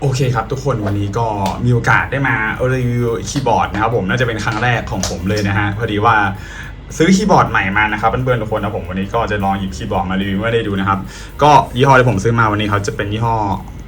โอเคครับทุกคนวันนี้ก็มีโอกาสได้มารีวิวคีย์บอร์ดนะครับผมน่าจะเป็นครั้งแรกของผมเลยนะฮะพอดีว่าซื้อคีย์บอร์ดใหม่มานะครับเพื่อนๆทุกคนนะผมวันนี้ก็จะลองหยิบคีย์บอร์ดมารีวิวให้ได้ดูนะครับ ก็ยี่ห้อที่ผมซื้อมาวันนี้เขาจะเป็นยี่ห้อ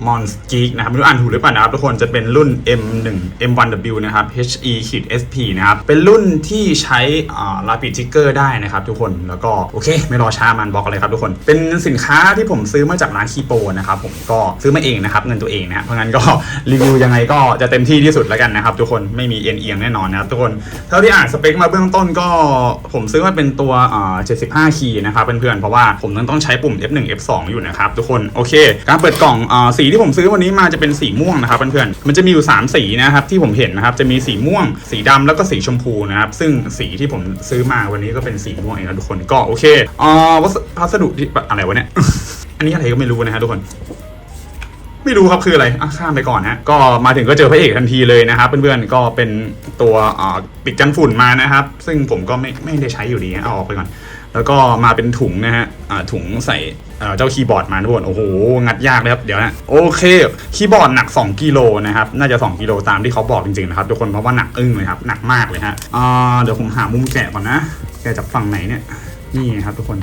m o n s g e e k นะครับไม่รู้อ่านถูกหรือเปล่านะครับ ทุกคนจะเป็นรุ่น M1 M1W นะครับ HE ขีด SP นะครับ เป็นรุ่นที่ใช้อ่า Rapid Trigger ได้นะครับทุกคนแล้วก็โอเค ไม่รอช้ามันบอกเลยครับทุกคน เป็นสินค้าที่ผมซื้อมาจากร้านคีโปนะครับผมก็ซื้อมาเองนะครับ เงินตัวเองนะเพราะงั้นก็รีวิวยังไงก็จะเต็มที่ที่สุดแล้วกันนะครับ ทุกคนไม่มีเอียงเอียงแน่นอนนะครับทุกคนเท่าที่อ่านสเปคมาเบื้องต้นก็ผมซื้อมาเป็นตัวอ่า75คีย์นะครับเพื่อนๆเพราะว่าผมต้องใช้ปุ่ม F1 F2 อยู่นะครับทุกคนโอเค การเปิดกล่องอ่าสีที่ผมซื้อวันนี้มาจะเป็นสีม่วงนะครับเพื่อนๆมันจะมีอยู่ 3 สีนะครับที่ผมเห็นนะครับจะมีสีม่วง สีดำแล้วก็สีชมพูนะครับซึ่งสีที่ผมซื้อมาวันนี้ก็เป็นสีม่วงเองนะทุกคนก็โอเคอ่าวัสพัสดุที่อะไรวะเนี่ยอันนี้อะไรก็ไม่รู้นะฮะทุกคนไม่รู้ครับคืออะไรอะข้ามไปก่อนฮะ ก็มาถึงก็เจอพระเอกทันทีเลยนะครับเพื่อนๆ ก็เป็นตัวปิดกันฝุ่นมานะครับ ซึ่งผมก็ไม่ไม่ได้ใช้อยู่ดีฮะเอาออกไปก่อน แล้วก็มาเป็นถุงนะฮะอ่าถุงใส่เอ่อเจ้าคีย์บอร์ดมาทุกคนโอ้โห งัดยากเลยครับ เดี๋ยวนะ โอเค คีย์บอร์ดหนัก 2กิโลนะครับ น่าจะ 2กิโลตามที่เขาบอกจริงๆนะครับทุกคนเพราะว่าหนักอึ้งเลยครับ หนักมากเลยฮะอ่าเดี๋ยวผมหามุมแกะก่อนนะ แกะจากฝั่งไหนเนี่ย นี่ครับทุกคน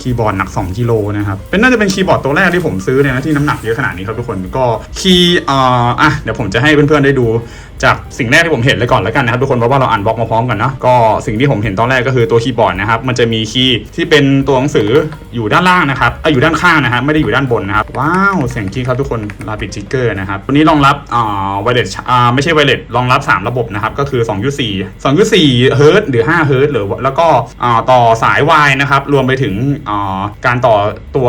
คีย์บอร์ดหนัก 2กิโลนะครับ เป็นน่าจะเป็นคีย์บอร์ดตัวแรกที่ผมซื้อเนี่ยนะที่น้ำหนักเยอะขนาดนี้ครับทุกคน ก็คีย์อ่ออะเดี๋ยวผมจะให้เพื่อนๆได้ดู จากสิ่งแรกที่ผมเห็นเลยก่อนแล้วกันนะครับทุกคนเพราะว่าเราอ่านบล็อกมาพร้อมกันเนาะก็สิ่งที่ผมเห็นตอนแรกก็คือตัวคีย์บอร์ดนะครับมันจะมีคีย์ที่เป็นตัวหนังสืออยู่ด้านล่างนะครับเอ้ยอยู่ด้านข้างนะครับไม่ได้อยู่ด้านบนนะครับว้าวเสียงคีย์ครับทุกคน Rapid Trigger นะครับตัวนี้รองรับอ่าไวเลสอ่าไม่ใช่ไวเลสรองรับ 3 ระบบนะครับก็คือ2.4 2.4เฮิร์ตหรือ5เฮิร์ตหรือแล้วก็อ่าต่อสาย Y นะครับรวมไปถึงอ่าการต่อตัว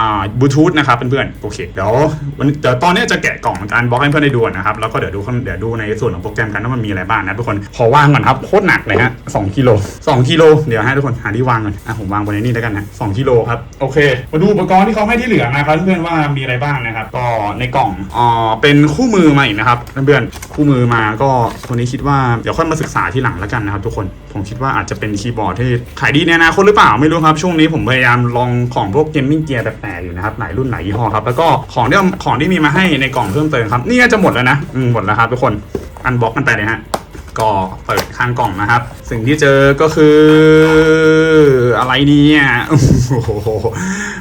อ่าบลูทูธนะครับเพื่อนๆโอเคเดี๋ยววันเดี๋ยวตอนนี้จะแกะกล่องการบล็อกให้เพื่อนได้ดูนะครับแล้วก็เดี๋ยวดูเดี๋ยวดููในส่วนของโปรแกรมกันว่ามันมีอะไรบ้างนะทุกคนขอวางก่อนครับโคตรหนักเลยฮะ2กิโล2กิโลเดี๋ยวให้ทุกคนหาที่วางก่อนอะผมวางบนนี้แล้วกันนะ2กิโลครับโอเค มาดูอุปกรณ์ที่เขาให้ที่เหลือนะครับเพื่อนๆว่ามีอะไรบ้างนะครับก็ในกล่องอ่าเป็นคู่มือมาอีกนะครับเพื่อนๆคู่มือมาก็ตัวนี้คิดว่าเดี๋ยวค่อยมาศึกษาที่หลังแล้วกันนะครับทุกคนผมคิดว่าอาจจะเป็นคีย์บอร์ดที่ขายดีในอนาคตหรือเปล่าไม่รู้ครับ ช่วงนี้ผมพยายามลองของพวกเกมมิ่งเกียร์แปลกๆอยู่นะครับหลายรุ่นหลายยี่ห้อครับแล้วก็ของที่ของที่มีมาให้ในกล่องเพิ่มเติมครับนี่จะหมดแล้วนะหมดแล้วครับทุกคนอันบล็อกกันไปเลยฮะ ก็เปิดข้างกล่องนะครับ สิ่งที่เจอก็คืออะไรเนี่ยโอ้โห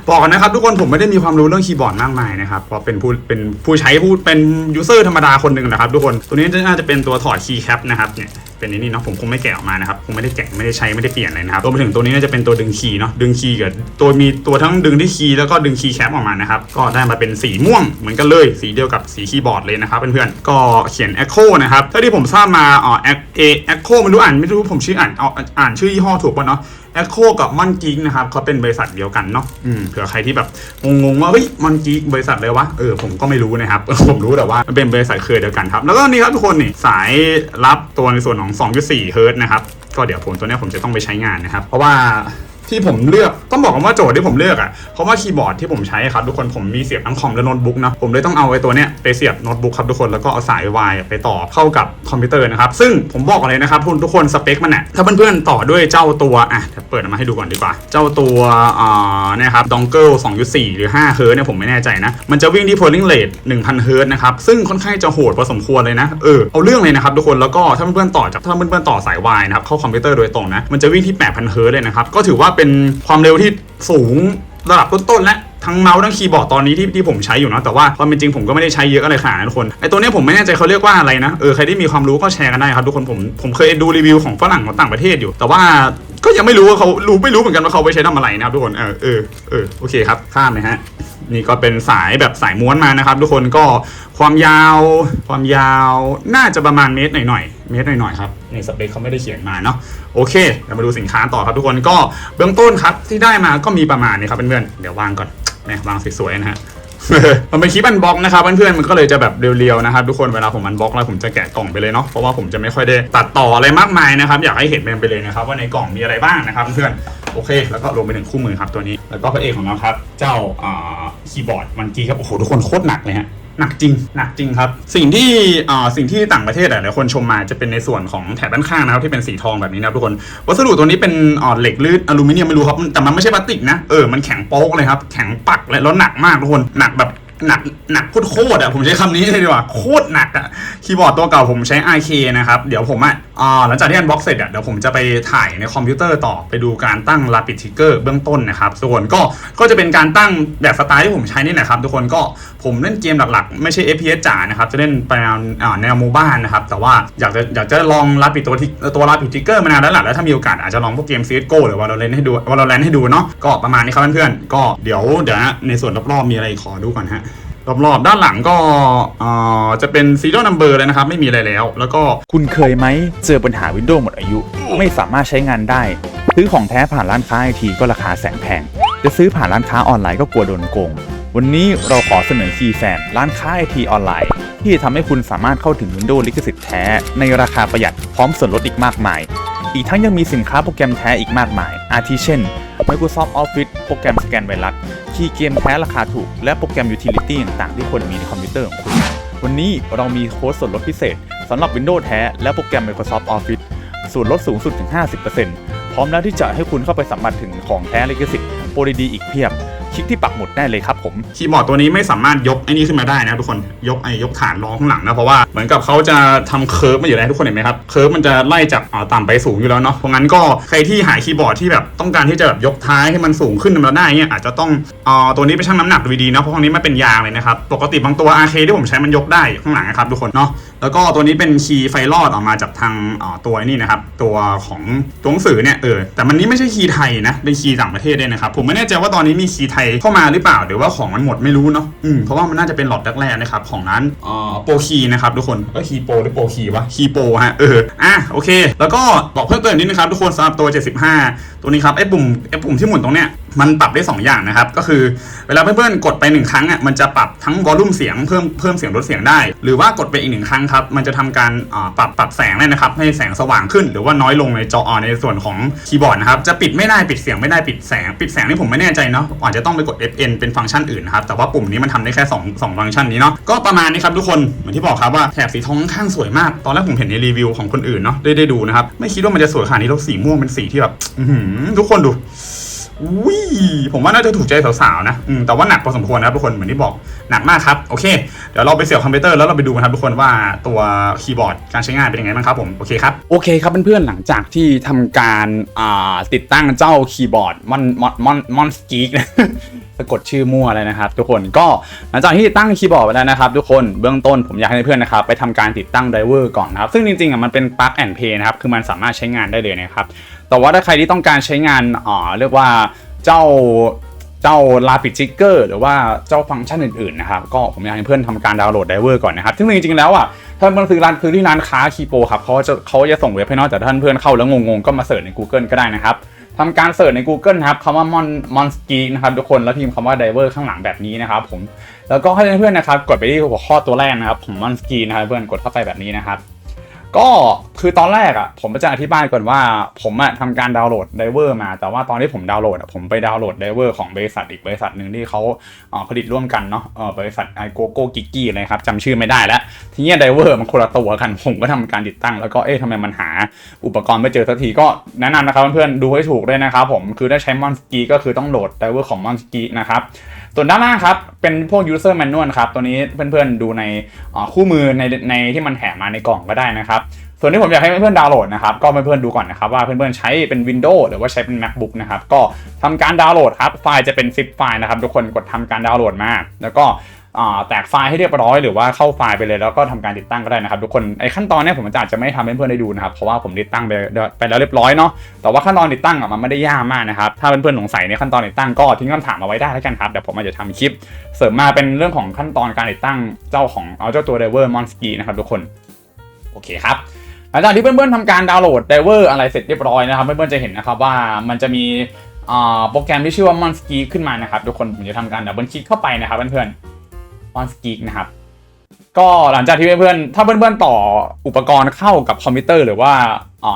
บอกกันนะครับทุกคนผมไม่ได้มีความรู้เรื่องคีย์บอร์ดมากมายนะครับเพราะเป็นผู้เป็นผู้ใช้ผู้เป็นยูเซอร์ธรรมดาคนหนึ่งนะครับทุกคน ตัวนี้น่าจะเป็นตัวถอดคีย์แคปนะครับเนี่ย เป็นนี่นี่เนาะผมคงไม่แกะออกมานะครับคงไม่ได้แกะไม่ได้ใช้ไม่ได้เปลี่ยนเลยนะครับรวมไปถึงตัวนี้น่าจะเป็นตัวดึงคีย์เนาะดึงคีย์กับตัวมีตัวทั้งดึงที่คีย์แล้วก็ดึงคีย์แคปออกมานะครับก็ได้มาเป็นสีม่วงเหมือนกันเลย สีเดียวกับสีคีย์บอร์ดเลยนะครับเพื่อนๆก็เขียน Echo นะครับเท่าที่ผมทราบมาอ๋อ A Echo ไม่รู้อ่านไม่รู้ผมชื่ออ่านอ่านชื่อยี่ห้อถูกป่ะเนาะ Echo กับมันกิงนะครับเขาเป็นบริษัทเดียวกันเนาะอืมเผื่อใครที่แบบงงๆว่าเฮ้ยมันกิงบริษัทอะไรวะเออผมก็ไม่รู้นะครับ ผมรู้แต่ว่ามันเป็นบริษัทเครือเดียวกันครับ แล้วก็นี่ครับทุกคนนี่สายรับตัวในส่วนของ 2.4เฮิร์ตนะครับก็เดี๋ยวผมตัวเนี้ยผมจะต้องไปใช้งานนะครับ เพราะว่า ที่ผมเลือกต้องบอกกันว่าโจทย์ที่ผมเลือกอะเพราะว่าคีย์บอร์ดที่ผมใช้ครับทุกคนผมมีเสียบทั้งคอมและโน้ตบุ๊กนะผมเลยต้องเอาไอ้ตัวเนี้ยไปเสียบโน้ตบุ๊กครับทุกคนแล้วก็เอาสายวายไปต่อเข้ากับคอมพิวเตอร์นะครับซึ่งผมบอกเลยนะครับทุกทุกคนสเปคมันน่ะถ้าเพื่อนๆต่อด้วยเจ้าตัวอะเดี๋ยวเปิดออกมาให้ดูก่อนดีกว่า เจ้าตัวอ่าเนี่ยครับดองเกิล2.4 หรือ5เฮิร์ตเนี่ยผมไม่แน่ใจนะมันจะวิ่งที่ polling rate 1,000เฮิร์ตนะครับซึ่งค่อนข้างจะโหดพอสมควรเลยนะเออเอาเรื่องเลยนะครับทุกคนแล้วก็ถ้าเพื่อนๆต่อจากถ้าเพื่อนๆต่อสายวายนะครับเข้าคอมพิวเตอร์โดยตรงนะมันจะวิ่งที่8,000เฮิร์ตเลยนะครับก็ถือว่าเป็นความเร็วที่สูงระดับต้นๆและทั้งเมาส์ทั้งคีย์บอร์ดตอนนี้ที่ที่ผมใช้อยู่นะแต่ว่าความเป็นจริงผมก็ไม่ได้ใช้เยอะอะไรขนาดนั้นทุกคนไอตัวเนี้ยผมไม่แน่ใจเขาเรียกว่าอะไรนะเออใครที่มีความรู้ก็แชร์กันได้ครับทุกคนผมผมเคยดูรีวิวของฝรั่งของต่างประเทศอยู่ แต่ว่าก็ยังไม่รู้ว่าเขารู้ไม่รู้เหมือนกันว่าเขาไปใช้ทำอะไรนะครับทุกคนเออเออเออโอเคครับข้ามเลยฮะนี่ก็เป็นสายแบบสายม้วนมานะครับ ทุกคนก็ความยาวความยาวน่าจะประมาณเมตรหน่อยๆ เมตรหน่อยๆครับในสเปคเขาไม่ได้เขียนมาเนาะโอเคเดี๋ยวมาดูสินค้าต่อครับทุกคนก็เบื้องต้นครับที่ได้มาก็มีประมาณนี้ครับเพื่อนๆเดี๋ยววางก่อนแหมวางสวยๆนะฮะมันเป็นคลิปอันบ็อกนะครับเพื่อนๆมันก็เลยจะแบบเรียวๆนะครับทุกคนเวลาผมอันบ็อกแล้วผมจะแกะกล่องไปเลยเนาะเพราะว่าผมจะไม่ค่อยได้ตัดต่ออะไรมากมายนะครับอยากให้เห็นไปเลยนะครับว่าในกล่องมีอะไรบ้างนะครับเพื่อนๆโอเค แล้วก็รวมไปถึงคู่มือครับตัวนี้ แล้วก็พระเอกของเราครับ เจ้าอ่าคีย์บอร์ดมันกีครับโอ้โหทุกคนโคตรหนักเลยฮะ หนักจริงหนักจริงครับ สิ่งที่อ่าสิ่งที่ต่างประเทศหลายๆคนชมมาจะเป็นในส่วนของแถบด้านข้างนะครับที่เป็นสีทองแบบนี้นะทุกคน วัสดุตัวนี้เป็นอ่าเหล็กลื่นอลูมิเนียมไม่รู้ครับแต่มันไม่ใช่พลาสติกนะเออมันแข็งโป๊กเลยครับแข็งปักเลยแล้วหนักมากทุกคนหนักแบบ หนักหนักโคตรอะผมใช้คำนี้เลยดีกว่าโคตรหนักอะคีย์บอร์ดตัวเก่าผมใช้ RK นะครับ เดี๋ยวผมอะอ่าหลังจากที่อันบ็อกเสร็จอะเดี๋ยวผมจะไปถ่ายในคอมพิวเตอร์ต่อไปดูการตั้ง Rapid Trigger เบื้องต้นนะครับส่วนก็ก็จะเป็นการตั้งแบบสไตล์ที่ผมใช้นี่แหละครับ ทุกคนก็ผมเล่นเกมหลักๆ ไม่ใช่ FPS จ๋านะครับ จะเล่นไปแนวอ่าแนวโมบ้านนะครับ แต่ว่าอยากจะอยากจะลอง Rapid ตัวที่ตัว Rapid Trigger มานานแล้วแหละแล้วถ้ามีโอกาสอาจจะลองพวกเกม CSGO หรือ Valorant ให้ดู Valorant ให้ดูเนาะก็ประมาณนี้ครับเพื่อนๆก็เดี๋ยวเดี๋ยวในส่วนรอบๆมีอะไรขอดูก่อนฮะรอบๆด้านหลังก็จะเป็น serial number เลยนะครับ ไม่มีอะไรแล้ว แล้วก็คุณเคยไหมเจอปัญหาวินโดว์หมดอายุ ไม่สามารถใช้งานได้ ซื้อของแท้ผ่านร้านค้าไอทีก็ราคาแสนแพง จะซื้อผ่านร้านค้าออนไลน์ก็กลัวโดนโกง วันนี้เราขอเสนอคีย์แฟนร้านค้าไอทีออนไลน์ ที่ทำให้คุณสามารถเข้าถึง Windows ลิขสิทธิ์แท้ ในราคาประหยัดพร้อมส่วนลดอีกมากมาย อีกทั้งยังมีสินค้าโปรแกรมแท้อีกมากมาย อาทิเช่น Microsoft Office โปรแกรมสแกนไวรัสคีย์เกมแท้ราคาถูก และโปรแกรม Utility ต่างๆที่ควรมีในคอมพิวเตอร์ของคุณ วันนี้เรามีโค้ดส่วนลดพิเศษสำหรับ Windows แท้และโปรแกรม Microsoft Office ส่วนลดสูงสุดถึง 50%พร้อมแล้วที่จะให้คุณเข้าไปสัมผัสถึงของแท้ลิขสิทธิ์โปรดีๆอีกเพียบ คลิกที่ปักหมุดได้เลยครับผมคีย์บอร์ดตัวนี้ไม่สามารถยกไอ้นี่ขึ้นมาได้นะทุกคนยกไอ้ยกฐานรองข้างหลังนะเพราะว่าเหมือนกับเขาจะทำเคิร์ฟมาอยู่แล้วทุกคนเห็นไหมครับเคิร์ฟมันจะไล่จากต่ำไปสูงอยู่แล้วเนาะเพราะงั้นก็ใครที่หาคีย์บอร์ดที่แบบต้องการที่จะแบบยกท้ายให้มันสูงขึ้นมาได้เนี่ยอาจจะต้องอ่าตัวนี้ไปชั่งน้ำหนักดูดีๆนะเพราะตรงนี้มันเป็นยางเลยนะครับปกติบางตัว RK ที่ผมใช้มันยกได้ข้างหลังนะครับทุกคนเนาะแล้วก็ตัวนี้เป็นคีย์ไฟลอดออกมาจากทางตัวนี่นะครับตัวของตัวหนังสือเนี่ยเออแต่มันนี้ไม่ใช่คีย์ไทยนะเป็นคีย์ต่างประเทศด้วยนะครับผมไม่แน่ใจว่าตอนนี้มีคีย์ไทยเข้ามาหรือเปล่าหรือว่าของมันหมดไม่รู้เนาะอืมเพราะว่ามันน่าจะเป็นหลอดแรกๆนะครับของร้านอ่าโปรคีนะครับทุกคนเออคีย์โปรหรือโปรคีวะคีย์โปรฮะเอออะโอเค แล้วก็บอกเพิ่มเติมนิดนะครับทุกคนสำหรับตัว 75 ตัวนี้ครับไอ้ปุ่มไอ้ปุ่มที่หมุนตรงเนี้ย มันปรับได้ 2 อย่างนะครับ ก็คือเวลาเพื่อนๆกดไปหนึ่งครั้งอะมันจะปรับทั้งวอลลุ่มเสียงเพิ่มเพิ่มเสียงลดเสียงได้ หรือว่ากดไปอีกหนึ่งครั้งครับมันจะทำการปรับปรับแสงเลยนะครับ ให้แสงสว่างขึ้น หรือว่าน้อยลงในจออ่าในส่วนของคีย์บอร์ดนะครับจะปิดไม่ได้ปิดเสียงไม่ได้ปิดแสง ปิดแสงนี่ผมไม่แน่ใจเนาะอาจจะต้องไปกด FN เป็นฟังก์ชันอื่นนะครับแต่ว่าปุ่มนี้มันทำได้แค่2 2ฟังก์ชันนี้เนาะก็ประมาณนี้ครับทุกคนเหมือนที่บอกครับว่าแถบสีทองค่อนข้างสวยมาก ตอนแรกผมเห็นในรีวิวของคนอื่นเนาะได้ได้ดูนะครับไม่คิดว่ามันจะสวยขนาดนี้แล้วสีม่วงเป็นสีที่แบบทุกคนดู อุ้ยผมว่าน่าจะถูกใจสาวๆนะอืมแต่ว่าหนักพอสมควรนะครับทุกคนเหมือนที่บอกหนักมากครับโอเคเดี๋ยวเราไปเสียบคอมพิวเตอร์แล้วเราไปดูกันครับทุกคนว่าตัวคีย์บอร์ดการใช้งานเป็นยังไงบ้างครับผมโอเคครับโอเคครับเพื่อนๆหลังจากที่ทำการอ่าติดตั้งเจ้าคีย์บอร์ดมอนมอนมอนมอนสกีกสะกดชื่อมั่วเลยนะครับ ทุกคนก็หลังจากที่ติดตั้งคีย์บอร์ดไปแล้วนะครับ ทุกคนเบื้องต้นผมอยากให้เพื่อนๆนะครับไปทำการติดตั้งไดรเวอร์ก่อนนะครับซึ่งจริงๆอะมันเป็นปลั๊กแอนด์เพย์นะครับคือมันสามารถใช้งานได้เลยนะครับ แต่ว่าถ้าใครที่ต้องการใช้งานอ่าเรียกว่าเจ้าเจ้า Rapid Trigger หรือว่าเจ้าฟังก์ชันอื่นๆนะครับก็ผมอยากให้เพื่อนทำการดาวน์โหลดไดเวอร์ก่อนนะครับซึ่งจริงๆแล้วอะถ้ามันซื้อร้านซื้อที่ร้านค้าคีโปครับเขาจะเขาจะส่งเว็บให้นอกจากท่านเพื่อนเข้าแล้วงงๆก็มาเสิร์ชใน Google ก็ได้นะครับทำการเสิร์ชใน Google นะครับคำว่า mon monski นะครับทุกคนแล้วพิมพ์คำว่า diver ข้างหลังแบบนี้นะครับผมแล้วก็ให้เพื่อนๆนะครับกดไปที่หัวข้อตัวแรกนะครับของ monski นะครับเพื่อนกดเข้าไปแบบนี้นะครับ ก็คือตอนแรกอะผมจะอธิบายก่อนว่าผมอะทำการดาวน์โหลดไดเวอร์มา แต่ว่าตอนที่ผมดาวน์โหลดอะผมไปดาวน์โหลดไดเวอร์ของบริษัทอีกบริษัทหนึ่งที่เขาเออผลิตร่วมกันเนาะเออบริษัทไอโกโก้กิกกี้อะครับจำชื่อไม่ได้แล้ว ทีนี้ไดเวอร์มันคนละตัวกัน ผมก็ทำการติดตั้ง แล้วก็เอ๊ะทำไมมันหาอุปกรณ์ไม่เจอสักทีก็แนะนำนะครับเพื่อนๆดูให้ถูกด้วยนะครับผมคือถ้าใช้มอนสกีก็คือต้องโหลดไดเวอร์ของมอนสกีนะครับ ส่วนด้านล่างครับ เป็นพวก user manual ครับ ตัวนี้เพื่อนๆดูในคู่มือในในที่มันแถมมาในกล่องก็ได้นะครับ ส่วนที่ผมอยากให้เพื่อนๆดาวน์โหลดนะครับ ก็เพื่อนๆดูก่อนนะครับว่าเพื่อนๆใช้เป็น Windows หรือว่าใช้เป็น MacBook นะครับ ก็ทำการดาวน์โหลดครับ ไฟล์จะเป็น zip ไฟล์นะครับ ทุกคนกดทำการดาวน์โหลดมา แล้วก็ แตกไฟล์ให้เรียบร้อยหรือว่าเข้าไฟล์ไปเลยแล้วก็ทำการติดตั้งก็ได้นะครับทุกคนไอ้ขั้นตอนเนี้ยผมอาจจะไม่ทำให้เพื่อนได้ดูนะครับเพราะว่าผมติดตั้งไปไปแล้วเรียบร้อยเนาะแต่ว่าขั้นตอนติดตั้งอะมันไม่ได้ยากมากนะครับถ้าเพื่อนๆสงสัยในขั้นตอนติดตั้งก็ทิ้งคำถามมาไว้ได้แล้วกันครับเดี๋ยวผมอาจจะทำคลิป เสริมมาเป็นเรื่องของขั้นตอนการติดตั้งเจ้าของเอาเจ้าตัว Diver Monsky นะครับทุกคนโอเคครับหลังจากที่เพื่อนๆทำการดาวน์โหลด Diver อะไรเสร็จเรียบร้อยนะครับเพื่อนๆจะเห็นนะครับว่ามันจะมีโปรแกรมที่ชื่อว่า Monsky ขึ้นมานะครับทุกคนผมจะทำการดับเบิลคลิกเข้าไปนะครับเพื่อนๆ Monsky นะครับ ก็หลังจากที่เพื่อนๆ ถ้าเพื่อนๆ ต่ออุปกรณ์เข้ากับคอมพิวเตอร์หรือว่า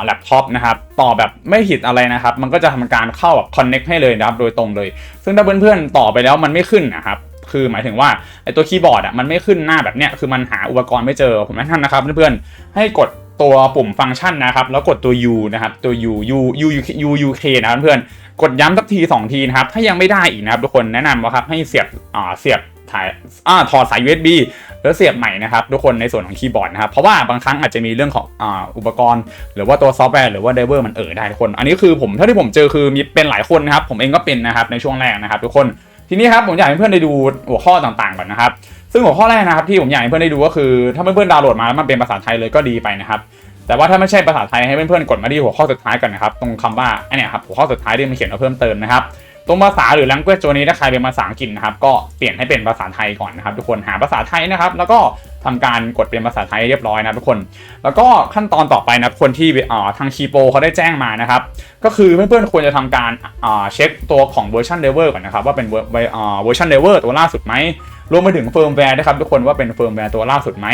แล็ปท็อปนะครับ ต่อแบบไม่ผิดอะไรนะครับ มันก็จะทำการเข้าแบบ connect ให้เลยนะครับ โดยตรงเลย ซึ่งถ้าเพื่อนๆ ต่อไปแล้วมันไม่ขึ้นนะครับ คือหมายถึงว่าไอตัวคีย์บอร์ดอะมันไม่ขึ้นหน้าแบบเนี้ย คือมันหาอุปกรณ์ไม่เจอ ผมแนะนำนะครับเพื่อนๆ ให้กดตัวปุ่มฟังก์ชันนะครับ แล้วกดตัว U นะครับ ตัว U U U U U K นะครับเพื่อนๆกดย้ำสักทีสองทีนะครับ ถ้ายังไม่ได้อีกนะครับทุกคนแนะนำว่าครับให้เสียบอ่าเสียบ ถ่ายอ่าถอดสาย USB แล้วเสียบใหม่นะครับทุกคนในส่วนของคีย์บอร์ดนะครับเพราะว่าบางครั้งอาจจะมีเรื่องของอ่าอุปกรณ์ หรือว่าตัวซอฟต์แวร์หรือว่าไดเวอร์มันเออได้ทุกคน อันนี้คือผมเท่าที่ผมเจอคือมีเป็นหลายคนนะครับผมเองก็เป็นนะครับในช่วงแรกนะครับ ทุกคนทีนี้ครับผมอยากให้เพื่อนได้ดูหัวข้อต่างๆก่อนนะครับซึ่งหัวข้อแรกนะครับที่ผมอยากให้เพื่อนได้ดูก็คือถ้าเพื่อนๆดาวน์โหลดมาแล้วมันเป็นภาษาไทยเลยก็ดีไปนะครับแต่ว่าถ้าไม่ใช่ภาษาไทยให้เพื่อนๆกดมาที่หัวข้อสุดท้ายกันนะครับตรงคำว่าอเนี่ยครับหัวข้อสุดท้ายที่มันเขียนว่าเพิ่มเติมนะครับ ตรงภาษาหรือ language ตัวนี้ถ้าใครเป็นภาษาอังกฤษนะครับก็เปลี่ยนให้เป็นภาษาไทยก่อนนะครับ ทุกคนหาภาษาไทยนะครับ แล้วก็ทำการกดเป็นภาษาไทยเรียบร้อยนะทุกคน แล้วก็ขั้นตอนต่อไปนะคนที่อ่ทางคีโปเขาได้แจ้งมานะครับ ก็คือเพื่อนๆควรจะทำการอ่เช็คตัวของเวอร์ชันเดเวอร์ก่อนนะครับ ว่าเป็นเวอร์อ่เวอร์ชันเดเวอร์ตัวล่าสุดไหมรวมไปถึงเฟิร์มแวร์นะครับทุกคนว่าเป็นเฟิร์มแวร์ตัวล่าสุดไหม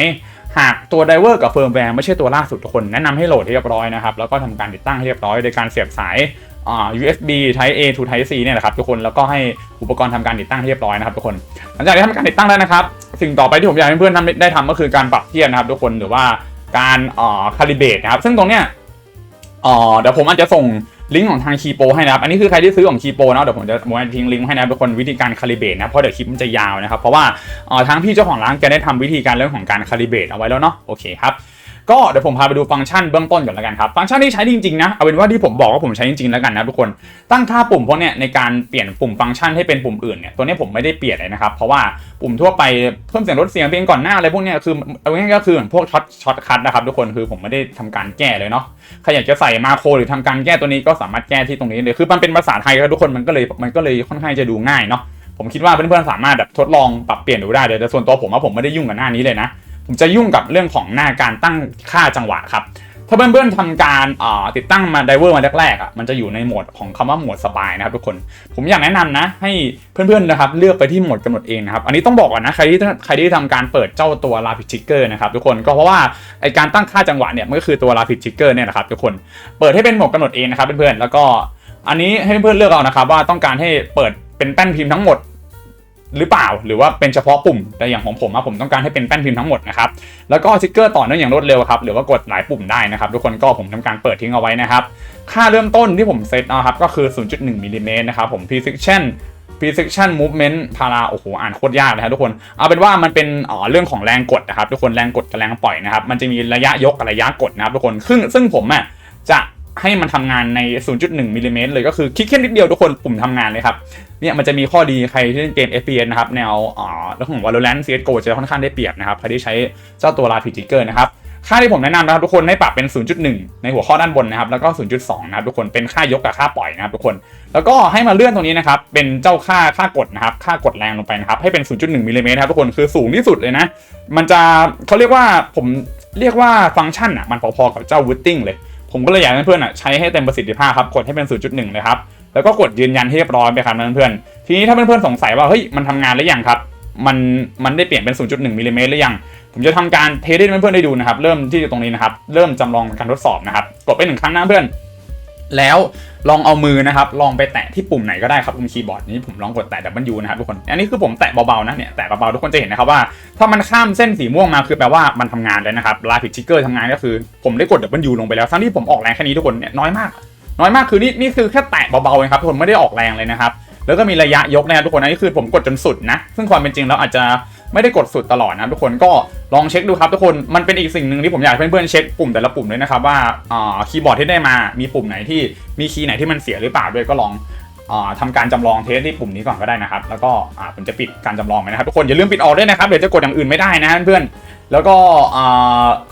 หากตัวไดเวอร์กับเฟิร์มแวร์ไม่ใช่ตัวล่าสุดทุกคน แนะนำให้โหลดให้เรียบร้อยนะครับ แล้วก็ทำการติดตั้งให้เรียบร้อยโดยการเสียบสาย USB Type A to Type C เนี่ยแหละครับทุกคนแล้วก็ให้อุปกรณ์ทำการติดตั้งให้เรียบร้อยนะครับทุกคนหลังจากที่ทำการติดตั้งแล้วนะครับ สิ่งต่อไปที่ผมอยากให้เพื่อนๆทำได้ทำก็คือการปรับเทียบนะครับ ทุกคนหรือว่าการอ่าคาลิเบตนะครับ ซึ่งตรงเนี้ยอ่าเดี๋ยวผมอาจจะส่งลิงก์ของทางคีโปให้นะครับ อันนี้คือใครที่ซื้อของคีโปเนาะเดี๋ยวผมจะผมจะทิ้งลิงก์ให้นะทุกคนวิธีการคาลิเบตนะเพราะเดี๋ยวคลิปมันจะยาวนะครับ เพราะว่าอ่อทางพี่เจ้าของร้านแกได้ทำวิธีการเรื่องของการคาลิเบตเอาไว้แล้วเนาะโอเคครับ ก็เดี๋ยวผมพาไปดูฟังก์ชันเบื้องต้นก่อนแล้วกันครับ ฟังก์ชันที่ใช้จริงๆนะ เอาเป็นว่าที่ผมบอกว่าผมใช้จริงๆแล้วกันนะทุกคน ตั้งค่าปุ่มพวกเนี้ยในการเปลี่ยนปุ่มฟังก์ชันให้เป็นปุ่มอื่นเนี่ย ตัวนี้ผมไม่ได้เปลี่ยนเลยนะครับ เพราะว่าปุ่มทั่วไปเพิ่มเสียงลดเสียงเพลงก่อนหน้าอะไรพวกเนี้ยคือเอาง่ายๆก็คือเหมือนพวกช็อตช็อตคัทนะครับทุกคน คือผมไม่ได้ทำการแก้เลยเนาะ ใครอยากจะใส่มาโครหรือทำการแก้ตัวนี้ก็สามารถแก้ที่ตรงนี้เลยคือมันเป็นภาษาไทยครับทุกคน มันก็เลยมันก็เลยค่อนข้างจะดูง่ายเนาะผมคิดว่าเพื่อนๆสามารถแบบทดลองปรับเปลี่ยนดูได้เลยแต่ส่วนตัวผมว่าผมไม่ได้ยุ่งกับหน้านี้เลยนะ ผมจะยุ่งกับเรื่องของหน้าการตั้งค่าจังหวะครับ ถ้าเพื่อนๆทำการติดตั้งมาไดเวอร์มาแรกๆอะมันจะอยู่ในโหมดของคำว่าโหมดสบายนะครับทุกคน ผมอยากแนะนำนะ ให้เพื่อนๆนะครับเลือกไปที่โหมดกำหนดเองนะครับ อันนี้ต้องบอกก่อนนะใครที่ใครที่ทำการเปิดเจ้าตัว Rapid Trigger นะครับทุกคนก็เพราะว่าไอการตั้งค่าจังหวะเนี่ยมันก็คือตัว Rapid Trigger เนี่ยนะครับทุกคน เปิดให้เป็นโหมดกำหนดเองนะครับเพื่อนๆแล้วก็อันนี้ให้เพื่อนๆเลือกเอานะครับว่าต้องการให้เปิดเป็นแป้นพิมพ์ทั้งหมด หรือเปล่า หรือว่าเป็นเฉพาะปุ่ม แต่อย่างของผมอะผมต้องการให้เป็นแป้นพิมพ์ทั้งหมดนะครับ แล้วก็ทิกเกอร์ต่อเนื่องอย่างรวดเร็วครับ หรือว่ากดหลายปุ่มได้นะครับ ทุกคนก็ผมทำการเปิดทิ้งเอาไว้นะครับ ค่าเริ่มต้นที่ผมเซตนะครับก็คือ 0.1มิลลิเมตรนะครับผม precision precision movement พาราโอ้โหอ่านโคตรยากเลยครับทุกคน เอาเป็นว่ามันเป็นอ๋อเรื่องของแรงกดนะครับ ทุกคนแรงกดกับแรงปล่อยนะครับ มันจะมีระยะยกกับระยะกดนะครับทุกคนซึ่งซึ่งผมอะจะให้มันทำงานใน 0.1มิลลิเมตรเลยก็คือคลิกแค่นิดเดียวทุกคนปุ่มทำงานเลยครับ เนี่ยมันจะมีข้อดีใครที่เล่นเกม FPS นะครับแนวอ่าเรื่องของ Valorant CSGO จะค่อนข้างได้เปรียบนะครับใครที่ใช้เจ้าตัว Rapid Trigger นะครับค่าที่ผมแนะนำนะครับทุกคนให้ปรับเป็น 0.1 ในหัวข้อด้านบนนะครับแล้วก็ 0.2 นะครับทุกคนเป็นค่ายกกับค่าปล่อยนะครับทุกคน แล้วก็ให้มาเลื่อนตรงนี้นะครับเป็นเจ้าค่าค่ากดนะครับค่ากดแรงลงไปนะครับให้เป็น 0.1มิลลิเมตรครับทุกคนคือสูงที่สุดเลยนะ มันจะเขาเรียกว่าผมเรียกว่าฟังก์ชันอะมันพอๆกับเจ้า Wooting เลย ผมก็เลยอยากให้เพื่อนอะใช้ให้เต็มประสิทธิภาพครับกดให้เป็น 0.1 เลยครับ แล้วก็กดยืนยันให้เรียบร้อยไปครับเพื่อนๆทีนี้ถ้าเพื่อนๆสงสัยว่าเฮ้ยมันทำงานหรือยังครับ มันมันได้เปลี่ยนเป็น 0.1มิลลิเมตรหรือยัง ผมจะทำการเทสให้เพื่อนๆได้ดูนะครับ เริ่มที่ตรงนี้นะครับ เริ่มจำลองการทดสอบนะครับ กดไปหนึ่งครั้งนะเพื่อน แล้วลองเอามือนะครับ ลองไปแตะที่ปุ่มไหนก็ได้ครับบนคีย์บอร์ดนี้ผมลองกดแตะ W นะครับทุกคน อันนี้คือผมแตะเบาๆนะเนี่ย แตะเบาๆทุกคนจะเห็นนะครับว่า ถ้ามันข้ามเส้นสีม่วงมาคือแปลว่ามันทำงานแล้วนะครับลาผิดชิกเกอร์ทำงานก็คือ ผมได้กด W ลงไปแล้วทั้งที่ผมออกแรงแค่นี้ทุกคนเนี่ยน้อยมาก น้อยมากคือนี่นี่คือแค่แตะเบาๆเองครับทุกคนไม่ได้ออกแรงเลยนะครับแล้วก็มีระยะยกนะครับทุกคนอันนี้คือผมกดจนสุดนะ ซึ่งความเป็นจริงแล้วอาจจะไม่ได้กดสุดตลอดนะทุกคนก็ลองเช็คดูครับทุกคนมันเป็นอีกสิ่งหนึ่งที่ผมอยากให้เพื่อนๆเช็คปุ่มแต่ละปุ่มด้วยนะครับว่าคีย์บอร์ดที่ได้มามีปุ่มไหนที่มีคีย์ไหนที่มันเสียหรือเปล่าด้วยก็ลองอ่าทำการจำลองเทสที่ปุ่มนี้ก่อนก็ได้นะครับ แล้วก็ผมจะปิดการจำลองไปนะครับทุกคนอย่าลืมปิดออกด้วยนะครับเดี๋ยวจะกดอย่างอื่นไม่ได้นะเพื่อนแล้วก็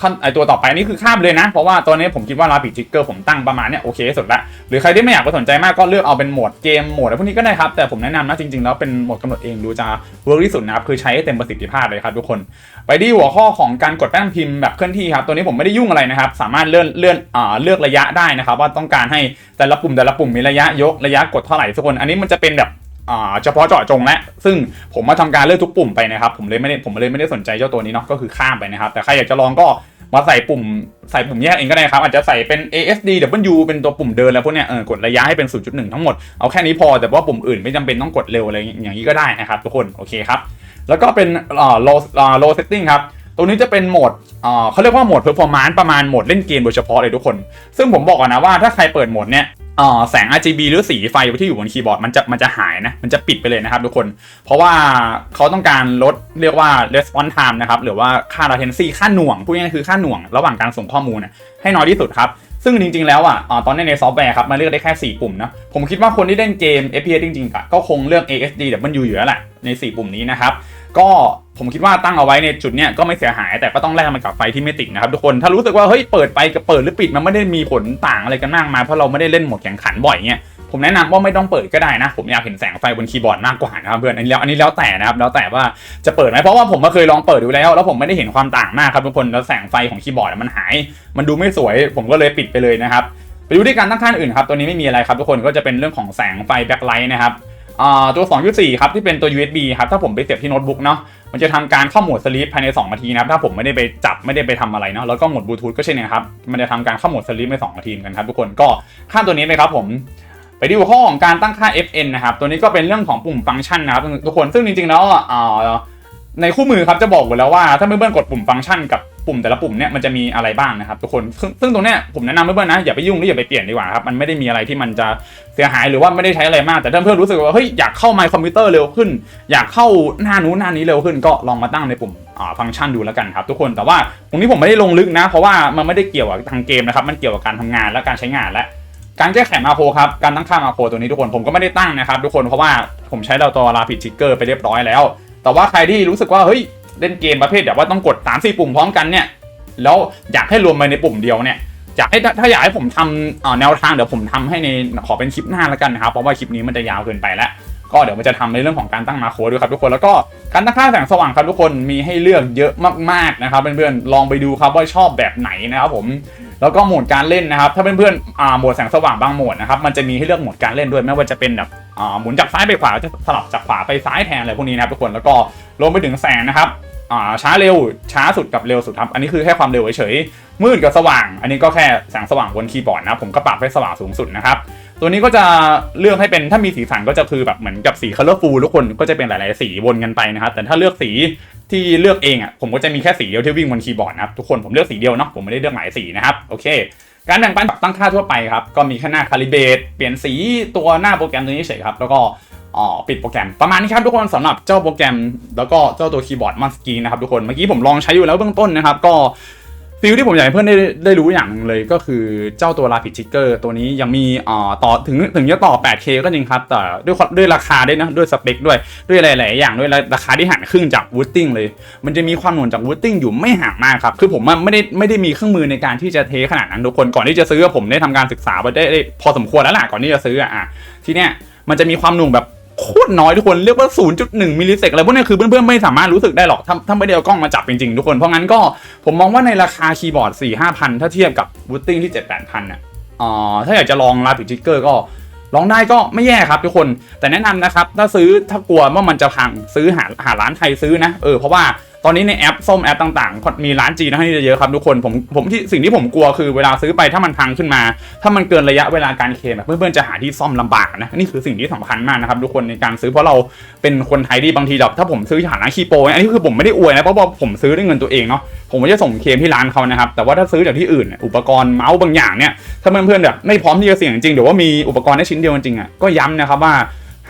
ขั้นไอตัวต่อไปนี่คือข้ามเลยนะ เพราะว่าตัวนี้ผมคิดว่า Rapid Trigger ผมตั้งประมาณเนี้ยโอเคสุดละหรือใครที่ไม่อยากไปสนใจมากก็เลือกเอาเป็นโหมดเกมโหมดอะไรพวกนี้ก็ได้ครับ แต่ผมแนะนำนะจริงๆ แล้วเป็นโหมดกำหนดเองดูจะเวิร์กที่สุดนะครับ คือใช้ให้เต็มประสิทธิภาพเลยครับทุกคน ไปที่หัวข้อของการกดแป้นพิมพ์แบบเคลื่อนที่ครับตัวนี้ผมไม่ได้ยุ่งอะไรนะครับสามารถเลื่อนเลื่อนเลือกระยะได้นะครับว่าต้องการให้แต่ละปุ่มแต่ละปุ่มมีระยะยกระยะกดเท่าไหร่ทุกคนอันนี้มันจะเป็นแบบ เฉพาะเจาะจงและ ซึ่งผมมาทำการเลือกทุกปุ่มไปนะครับ ผมเลยไม่ได้ผมเลยไม่ได้สนใจเจ้าตัวนี้เนาะก็คือข้ามไปนะครับ แต่ใครอยากจะลองก็มาใส่ปุ่มใส่ปุ่มแยกเองก็ได้ครับ อาจจะใส่เป็น ASD W เป็นตัวปุ่มเดินแล้วพวกเนี้ยเออกดระยะให้เป็น 0.1 ทั้งหมด เอาแค่นี้พอแต่ว่าปุ่มอื่นไม่จำเป็นต้องกดเร็วอะไรอย่างนี้ก็ได้นะครับทุกคนโอเคครับ แล้วก็เป็นอ่า low อ่า low setting ครับตรงนี้จะเป็นโหมดอ่าเขาเรียกว่าโหมด performance ประมาณโหมดเล่นเกมโดยเฉพาะเลยทุกคน ซึ่งผมบอกก่อนนะว่าถ้าใครเปิดโหมดเนี้ย อ่อแสง RGB หรือสีไฟที่อยู่บนคีย์บอร์ดมันจะมันจะหายนะ มันจะปิดไปเลยนะครับทุกคน เพราะว่าเขาต้องการลดเรียกว่า response time นะครับ หรือว่าค่า latency ค่าหน่วง พูดง่ายๆคือค่าหน่วงระหว่างการส่งข้อมูลนะให้น้อยที่สุดครับ ซึ่งจริงๆแล้วอะตอนนี้ในซอฟต์แวร์ครับ มันเลือกได้แค่ 4 ปุ่มนะ ผมคิดว่าคนที่เล่นเกม FPS จริงๆก็คงเลือก ASD แต่มันอยู่อยู่แล้วแหละใน 4 ปุ่มนี้นะครับ ก็ ผมคิดว่าตั้งเอาไว้ในจุดเนี้ยก็ไม่เสียหายแต่ก็ต้องแลกมันกับไฟที่ไม่ติดนะครับทุกคนถ้ารู้สึกว่าเฮ้ยเปิดไปกับเปิดหรือปิดมันไม่ได้มีผลต่างอะไรกันมากมายเพราะเราไม่ได้เล่นหมดแข่งขันบ่อยเงี้ยผมแนะนำว่าไม่ต้องเปิดก็ได้นะ ผมอยากเห็นแสงไฟบนคีย์บอร์ดมากกว่านะครับเพื่อนอันนี้แล้วอันนี้แล้วแต่นะครับแล้วแต่ว่าจะเปิดไหมเพราะว่าผมก็เคยลองเปิดดูแล้ว แล้วผมไม่ได้เห็นความต่างมากครับทุกคนแล้วแสงไฟของคีย์บอร์ดมันหาย มันดูไม่สวย ผมก็เลยปิดไปเลยนะครับไปดูที่การตั้งค่าอื่นครับตัวนี้ไม่มีอะไรครับทุกคนก็จะเป็นเรื่องของแสงไฟแบ็คไลท์นะครับตัว 2.4 ครับที่เป็นตัว USB ครับถ้าผมไปเสียบที่โน้ตบุ๊กเนาะ มันจะทำการเข้าโหมดสลีปภายใน 2 นาทีนะครับถ้าผมไม่ได้ไปจับไม่ได้ไปทำอะไรเนาะแล้วก็โหมดบลูทูธก็เช่นกันครับมันจะทำการเข้าโหมดสลีปใน2นาทีกันครับทุกคนก็ข้ามตัวนี้ไปครับผมไปดูข้อของการตั้งค่า FN นะครับตัวนี้ก็เป็นเรื่องของปุ่มฟังก์ชันนะครับทุกคนซึ่งจริงๆแล้วอ่าในคู่มือครับจะบอกไว้แล้วว่าถ้าเพื่อนๆกดปุ่มฟังก์ชันกับ ปุ่มแต่ละปุ่มเนี่ยมันจะมีอะไรบ้างนะครับทุกคนซึ่งซึ่งตรงเนี้ยผมแนะนำเพื่อนๆนะอย่าไปยุ่งหรืออย่าไปเปลี่ยนดีกว่าครับมันไม่ได้มีอะไรที่มันจะเสียหายหรือว่าไม่ได้ใช้อะไรมากแต่ถ้าเพื่อนรู้สึกว่าเฮ้ยอยากเข้าไมค์คอมพิวเตอร์เร็วขึ้น อยากเข้าหน้านู้นหน้านี้เร็วขึ้น ก็ลองมาตั้งในปุ่มฟังก์ชันดูแล้วกันครับทุกคนแต่ว่าตรงนี้ผมไม่ได้ลงลึกนะ เพราะว่ามันไม่ได้เกี่ยวกับทางเกมนะครับมันเกี่ยวกับการทำงานและการใช้งานและการแก้ไขมาโครครับ การตั้งค่ามาโครตัวนี้ทุกคนผมก็ไม่ได้ตั้งนะครับทุกคนเพราะว่าผมใช้เราตัวลาผิดชิกเกอร์ไปเรียบร้อยแล้ว แต่ว่าใครที่รู้สึกว่าเฮ้ย เล่นเกมประเภทแบบว่าต้องกด 3 4 ปุ่มพร้อมกันเนี่ย แล้วอยากให้รวมไปในปุ่มเดียวเนี่ยอยากให้ถ้าอยากให้ผมทำเอ่อแนวทางเดี๋ยวผมทำให้ในขอเป็นคลิปหน้าแล้วกันนะครับ เพราะว่าคลิปนี้มันจะยาวเกินไปแล้ว ก็เดี๋ยวมันจะทำในเรื่องของการตั้งมาโครด้วยครับทุกคนแล้วก็การตั้งค่าแสงสว่างครับทุกคนมีให้เลือกเยอะมากๆนะครับเพื่อนๆลองไปดูครับว่าชอบแบบไหนนะครับผม แล้วก็โหมดการเล่นนะครับ ถ้าเพื่อนๆอ่าโหมดแสงสว่างบางโหมดนะครับ มันจะมีให้เลือกโหมดการเล่นด้วยไม่ว่าจะเป็นแบบอ่าหมุนจากซ้ายไปขวาจะสลับจากขวาไปซ้ายแทนอะไรพวกนี้นะครับทุกคนแล้วก็รวมไปถึงแสงนะครับอ่าช้าเร็วช้าสุดกับเร็วสุดครับ อันนี้คือแค่ความเร็วเฉยๆมืดกับสว่าง อันนี้ก็แค่แสงสว่างบนคีย์บอร์ดนะผมก็ปรับให้สว่างสูงสุดนะครับ ตัวนี้ก็จะเลือกให้เป็นถ้ามีสีสันก็จะคือแบบเหมือนกับสี colorful ทุกคนก็จะเป็นหลาย ๆ สีวนกันไปนะครับ แต่ถ้าเลือกสีที่เลือกเองอะผมก็จะมีแค่สีเดียวที่วิ่งบนคีย์บอร์ดนะครับทุกคนผมเลือกสีเดียวเนาะผมไม่ได้เลือกหลายสีนะครับโอเค การแบ่งปันปรับตั้งค่าทั่วไปครับก็มีแค่หน้าคาลิเบตเปลี่ยนสีตัวหน้าโปรแกรมตัวนี้เฉยครับแล้วก็อ๋อปิดโปรแกรมประมาณนี้ครับทุกคนสำหรับเจ้าโปรแกรม แล้วก็เจ้าตัวคีย์บอร์ดมัสกีนะครับทุกคนเมื่อกี้ผมลองใช้อยู่แล้วเบื้องต้นนะครับก็ ฟิลที่ผมอยากให้เพื่อนได้ได้รู้อย่างหนึ่งเลยก็คือเจ้าตัว Rapid Trigger ตัวนี้ยังมีอ่าต่อถึงถึงจะต่อ 8K ก็จริงครับ แต่ด้วยด้วยราคาด้วยนะ ด้วยสเปคด้วยด้วยหลาย ๆ อย่างด้วยราคาที่หันครึ่งจาก Wooting เลย มันจะมีความหน่วงจาก Wooting อยู่ไม่ห่างมากครับ คือผมไม่ได้ไม่ได้มีเครื่องมือในการที่จะเทขนาดนั้นทุกคนก่อนที่จะซื้อผมได้ทำการศึกษาไปได้พอสมควรแล้วล่ะก่อนที่จะซื้ออะอะทีเนี้ยมันจะมีความหน่วงแบบ โคตรน้อยทุกคนเรียกว่า 0.1 มิลลิเซกอะไรพวกนี้คือเพื่อนๆ ไม่สามารถรู้สึกได้หรอกถ้าถ้าไม่ได้เอากล้องมาจับจริงๆ ทุกคน เพราะงั้นก็ผมมองว่าในราคาคีย์บอร์ด 4 5 พันถ้าเทียบกับวูตติ้งที่ 7 8พันอะอ่าถ้าอยากจะลองลาปิจิกเกอร์ก็ลองได้ก็ไม่แย่ครับทุกคนแต่แนะนำนะครับถ้าซื้อถ้ากลัวว่ามันจะพังซื้อหาหาร้านไทยซื้อนะเออเพราะว่า ตอนนี้ในแอปส้มแอปต่างๆ มีร้านจีนให้เยอะครับทุกคนผมผมที่สิ่งที่ผมกลัวคือเวลาซื้อไปถ้ามันพังขึ้นมา ถ้ามันเกินระยะเวลาการเคลมเพื่อนๆจะหาที่ซ่อมลำบากนะนี่คือสิ่งที่สำคัญมากนะครับทุกคนในการซื้อเพราะเราเป็นคนไทยที่บางทีแบบถ้าผมซื้อหาร้านคีโปอันนี้คือผมไม่ได้อวยนะเพราะว่าผมซื้อด้วยเงินตัวเองเนาะผมก็จะส่งเคลมที่ร้านเขานะครับแต่ว่าถ้าซื้อจากที่อื่นอุปกรณ์เมาส์บางอย่างเนี่ยถ้าเพื่อนๆแบบไม่พร้อมที่จะเสี่ยงจริงหรือว่ามีอุปกรณ์ได้ชิ้นเดียวจริงอะก็ย้ำนะครับว่า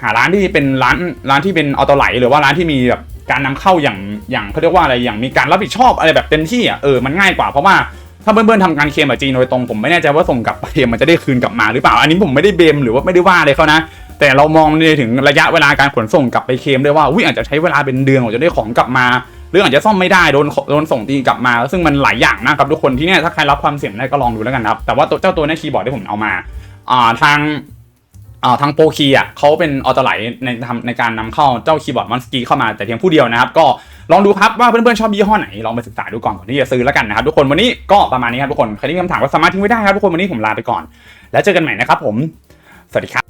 หาร้านที่เป็นร้านร้านที่เป็นออโตไหลหรือว่าร้านที่มีแบบ การนำเข้าอย่างอย่างเขาเรียกว่าอะไรอย่างมีการรับผิดชอบอะไรแบบเต็มที่อะเออมันง่ายกว่าเพราะว่าถ้าเพื่อนๆทำการเคลมแบบจีนโดยตรงผมไม่แน่ใจว่าส่งกลับไปมันจะได้คืนกลับมาหรือเปล่าอันนี้ผมไม่ได้เบมหรือว่าไม่ได้ว่าเลยเขานะแต่เรามองในถึงระยะเวลาการขนส่งกลับไปเคลมด้วยว่าอุ้ยอาจจะใช้เวลาเป็นเดือนกว่าจะได้ของกลับมาหรืออาจจะซ่อมไม่ได้โดนโดนส่งตีกลับมา ซึ่งมันหลายอย่างนะครับทุกคนที่เนี่ยถ้าใครรับความเสี่ยงได้ก็ลองดูแล้วกันครับแต่ว่าตัวเจ้าตัวนี้คีย์บอร์ดที่ผมเอามาอ่าทาง อ่าทางโปรคีอะเขาเป็นออโตไลในทำในการนำเข้าเจ้าคีย์บอร์ดมอนสกีเข้ามาแต่เพียงผู้เดียวนะครับ ก็ลองดูครับว่าเพื่อนๆชอบยี่ห้อไหน ลองไปศึกษาดูก่อนก่อนที่จะซื้อแล้วกันนะครับทุกคนวันนี้ก็ประมาณนี้ครับทุกคนใครที่มีคำถามก็สามารถทิ้งไว้ได้ครับทุกคนวันนี้ผมลาไปก่อน แล้วเจอกันใหม่นะครับผม สวัสดีครับ